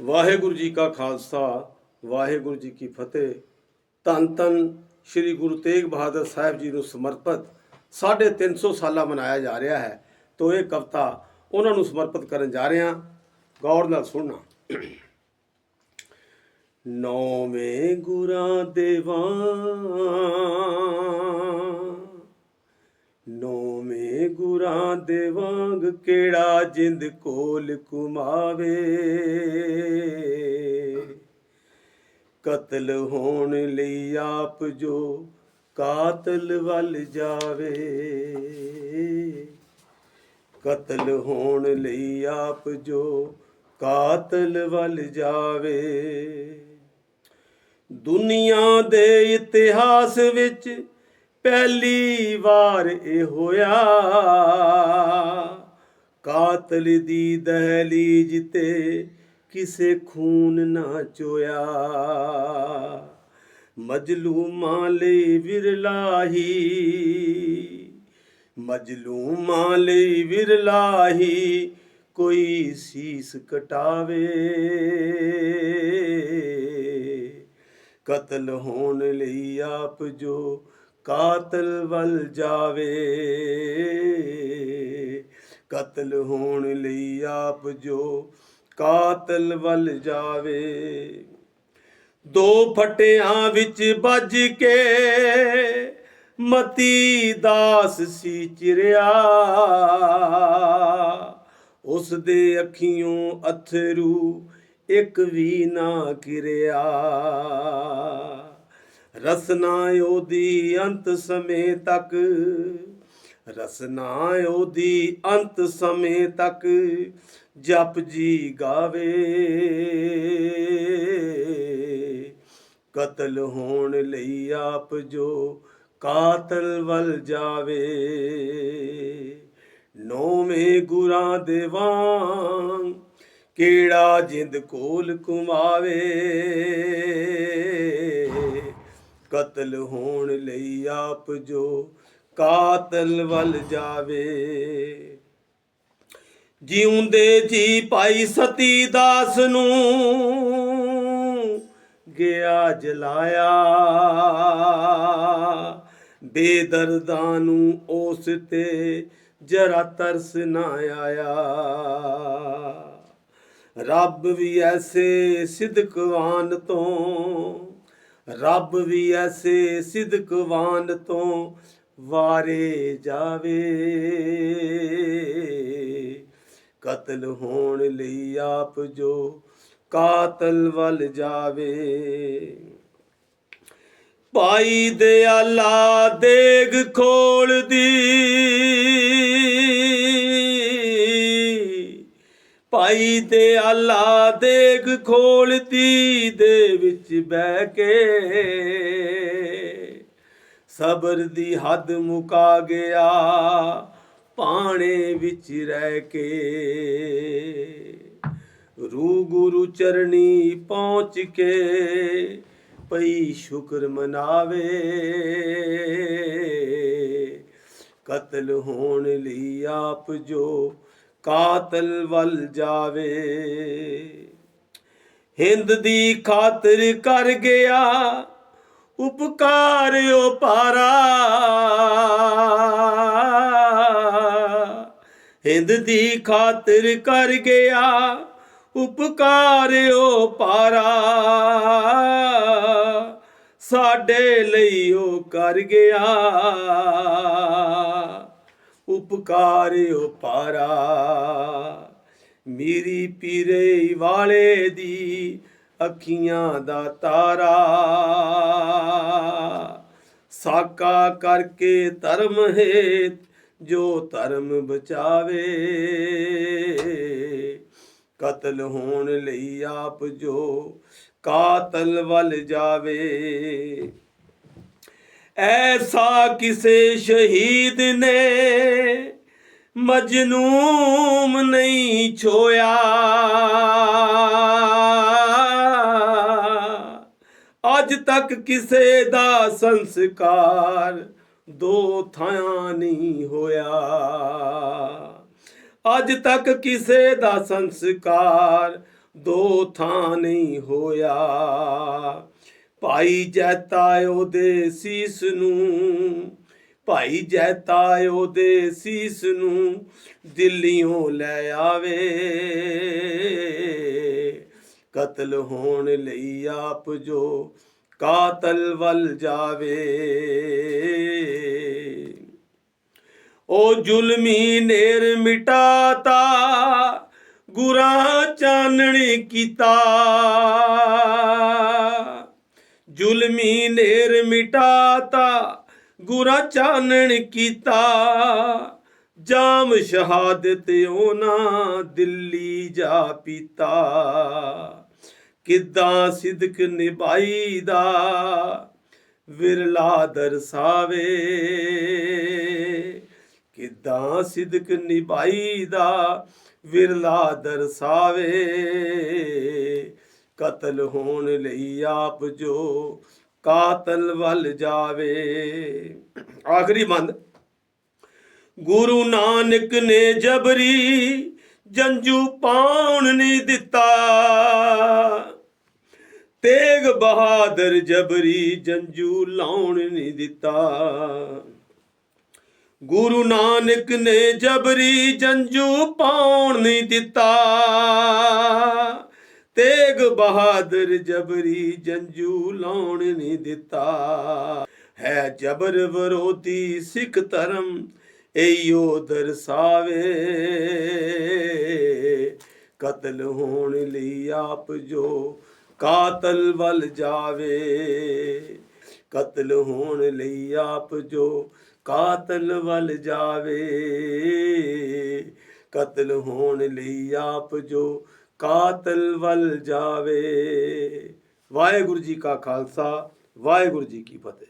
ਵਾਹਿਗੁਰੂ ਜੀ ਕਾ ਖਾਲਸਾ, ਵਾਹਿਗੁਰੂ ਜੀ ਕੀ ਫਤਿਹ। ਧੰਨ ਧੰਨ ਸ੍ਰੀ ਗੁਰੂ ਤੇਗ ਬਹਾਦਰ ਸਾਹਿਬ ਜੀ ਨੂੰ ਸਮਰਪਿਤ 350 ਸਾਲਾ ਮਨਾਇਆ ਜਾ ਰਿਹਾ ਹੈ ਤੋਂ ਇਹ ਕਵਿਤਾ ਉਹਨਾਂ ਨੂੰ ਸਮਰਪਿਤ ਕਰਨ ਜਾ ਰਹੇ ਹਾਂ। ਗੌਰ ਨਾਲ ਸੁਣਨਾ। ਨੌਵੇਂ ਗੁਰਾਂ ਦੇਵਾਂ ਨੌਵੇਂ ਗੁਰਾਂ ਦੇ ਵਾਂਗ ਕਿਹੜਾ ਜਿੰਦ ਕੋਲ ਕੁਮਾਵੇ ਕਤਲ ਹੋਣ ਲਈ ਆਪ ਜੋ ਕਾਤਲ ਵੱਲ ਜਾਵੇ। ਕਤਲ ਹੋਣ ਲਈ ਆਪ ਜੋ ਕਾਤਲ ਵੱਲ ਜਾਵੇ। ਦੁਨੀਆ ਦੇ ਇਤਿਹਾਸ ਵਿੱਚ ਪਹਿਲੀ ਵਾਰ ਇਹ ਹੋਇਆ। ਕਾਤਲ ਦੀ ਦਹਲੀਜ਼ ਤੇ ਕਿਸੇ ਖੂਨ ਨਾ ਚੋਇਆ। ਮਜਲੂਮਾਂ ਲਈ ਵਿਰਲਾਹੀ, ਮਜਲੂਮਾਂ ਲਈ ਵਿਰਲਾਹੀ ਕੋਈ ਸੀਸ ਕਟਾਵੇ। ਕਤਲ ਹੋਣ ਲਈ ਆਪ ਜੋ ਕਾਤਲ ਵੱਲ ਜਾਵੇ। ਕਤਲ ਹੋਣ ਲਈ ਆਪ ਜੋ ਕਾਤਲ ਵੱਲ ਜਾਵੇ। ਦੋ ਫਟਿਆਂ ਵਿੱਚ ਵੱਜ ਕੇ ਮਤੀ ਦਾਸ ਸੀ ਚਿਰਿਆ। ਉਸ ਦੇ ਅੱਖੀਓਂ ਅਥਰੂ ਇੱਕ ਵੀ ਨਾ ਕਿਰਿਆ ਰਸਨਾ ਉਹਦੀ ਅੰਤ ਸਮੇਂ ਤੱਕ। ਰਸਨਾ ਉਹਦੀ ਅੰਤ ਸਮੇਂ ਤੱਕ ਜਪ ਜੀ ਗਾਵੇ। ਕਤਲ ਹੋਣ ਲਈ ਆਪ ਜੋ ਕਾਤਲ ਵੱਲ ਜਾਵੇ। ਨੌਵੇਂ ਗੁਰਾਂ ਦੇ ਵਾਂਗ ਕਿਹੜਾ ਜਿੰਦ ਕੋਲ ਕੁਮਾਵੇ ਕਤਲ ਹੋਣ ਲਈ ਆਪ ਜੋ ਕਾਤਲ ਵੱਲ ਜਾਵੇ। ਜਿਉਂਦੇ ਜੀ ਭਾਈ ਸਤੀ ਦਾਸ ਨੂੰ ਗਿਆ ਜਲਾਇਆ। ਬੇਦਰਦਾਂ ਨੂੰ ਉਸ ਤੇ ਜਰਾ ਤਰਸ ਨਾ ਆਇਆ। ਰੱਬ ਵੀ ਐਸੇ ਸਿਦਕਵਾਨ ਤੋਂ ਰੱਬ ਵੀ ਐਸੇ ਸਿਦਕਵਾਨ ਤੋਂ ਵਾਰੇ ਜਾਵੇ। ਕਤਲ ਹੋਣ ਲਈ ਆਪ ਜੋ ਕਾਤਲ ਵੱਲ ਜਾਵੇ। ਭਾਈ ਦਿਆਲਾ ਦੇਗ ਖੋਲਦੀ ਭਾਈ ਤੇ ਆਲਾ ਦੇਖ ਖੋਲਦੀ ਦੇ ਵਿੱਚ ਬਹਿ ਕੇ। ਸਬਰ ਦੀ ਹੱਦ ਮੁਕਾ ਗਿਆ ਪਾਣੇ ਵਿੱਚ ਰਹਿ ਕੇ। ਰੂ ਗੁਰੂ ਚਰਣੀ ਪਹੁੰਚ ਕੇ ਪਈ ਸ਼ੁਕਰ ਮਨਾਵੇ। ਕਤਲ ਹੋਣ ਲਈ ਆਪ ਜੋ ਕਾਤਲ ਵੱਲ ਜਾਵੇ। ਹਿੰਦ ਦੀ ਖਾਤਰ ਕਰ ਗਿਆ, ਉਪਕਾਰ ਪਾਰਾ ਹਿੰਦ ਦੀ ਖਾਤਰ ਕਰ ਗਿਆ, ਉਪਕਾਰ ਓ ਪਾਰਾ ਸਾਡੇ ਲਈ ਉਹ ਕਰ ਗਿਆ। ਉਪਕਾਰ ਉਪਾਰਾ। ਮੇਰੀ ਪੀਰੇ ਵਾਲੇ ਦੀ ਅੱਖੀਆਂ ਦਾ ਤਾਰਾ। ਸਾਕਾ ਕਰਕੇ ਧਰਮ ਹੇਤ ਜੋ ਧਰਮ ਬਚਾਵੇ। ਕਤਲ ਹੋਣ ਲਈ ਆਪ ਜੋ ਕਾਤਲ ਵੱਲ ਜਾਵੇ। ਐਸਾ ਕਿਸੇ ਸ਼ਹੀਦ ਨੇ ਮਜਨੂਮ ਨਹੀਂ ਛੋਇਆ। ਅੱਜ ਤੱਕ ਕਿਸੇ ਦਾ ਸੰਸਕਾਰ ਦੋ ਥਾਂ ਨਹੀਂ ਹੋਇਆ। ਅੱਜ ਤੱਕ ਕਿਸੇ ਦਾ ਸੰਸਕਾਰ ਦੋ ਥਾਂ ਨਹੀਂ ਹੋਇਆ। ਭਾਈ ਜੈਤਾ ਉਹਦੇ ਸੀਸ ਨੂੰ, ਭਾਈ ਜੈਤਾ ਉਹਦੇ ਸੀਸ ਨੂੰ ਦਿੱਲੀੋਂ ਲੈ ਆਵੇ। ਕਤਲ ਹੋਣ ਲਈ ਆਪ ਜੋ ਕਾਤਲ ਵੱਲ ਜਾਵੇ। ਉਹ ਜ਼ੁਲਮੀ ਨੇਰ ਮਿਟਾਤਾ, ਗੁਰਾਂ ਚਾਨਣੀ ਕੀਤਾ। ਜ਼ੁਲਮੀ ਨੇਰ ਮਿਟਾਤਾ, ਗੁਰਾ ਚਾਨਣ ਕੀਤਾ। ਜਾਮ ਸ਼ਹਾਦਤ ਉਹਨਾਂ ਦਿੱਲੀ ਜਾ ਪੀਤਾ। ਕਿੱਦਾਂ ਸਿਦਕ ਨਿਭਾਈ ਦਾ ਵਿਰਲਾ ਦਰਸਾਵੇ। ਕਿੱਦਾਂ ਸਿਦਕ ਨਿਭਾਈ ਦਾ ਵਿਰਲਾ ਦਰਸਾਵੇ। ਕਤਲ ਹੋਣ ਲਈ ਆਪ ਜੋ ਕਾਤਲ ਵੱਲ ਜਾਵੇ। ਆਖਰੀ ਬੰਦ। ਗੁਰੂ ਨਾਨਕ ਨੇ ਜਬਰੀ ਜੰਜੂ ਪਾਉਣ ਨਹੀਂ ਦਿੱਤਾ। ਤੇਗ ਬਹਾਦਰ ਜਬਰੀ ਜੰਜੂ ਲਾਉਣ ਨਹੀਂ ਦਿੱਤਾ। ਗੁਰੂ ਨਾਨਕ ਨੇ ਜਬਰੀ ਜੰਜੂ ਪਾਉਣ ਨਹੀਂ ਦਿੱਤਾ। ਤੇਗ ਬਹਾਦਰ ਜਬਰੀ ਜੰਜੂ ਲਾਉਣ ਨਹੀਂ ਦਿੱਤਾ। ਹੈ ਜਬਰ ਵਿਰੋਧੀ ਸਿੱਖ ਧਰਮ ਏਯੋ ਦਰਸਾਵੇ। ਕਤਲ ਹੋਣ ਲਈ ਆਪ ਜੋ ਕਾਤਲ ਵੱਲ ਜਾਵੇ। ਕਤਲ ਹੋਣ ਲਈ ਆਪ ਜੋ ਕਾਤਲ ਵੱਲ ਜਾਵੇ। ਕਤਲ ਹੋਣ ਲਈ ਆਪ ਜੋ ਕਾਤਲ ਵੱਲ ਜਾਵੇ। ਵਾਹਿਗੁਰੂ ਜੀ ਕਾ ਖਾਲਸਾ ਵਾਹਿਗੁਰੂ ਜੀ ਕੀ ਫਤਿਹ।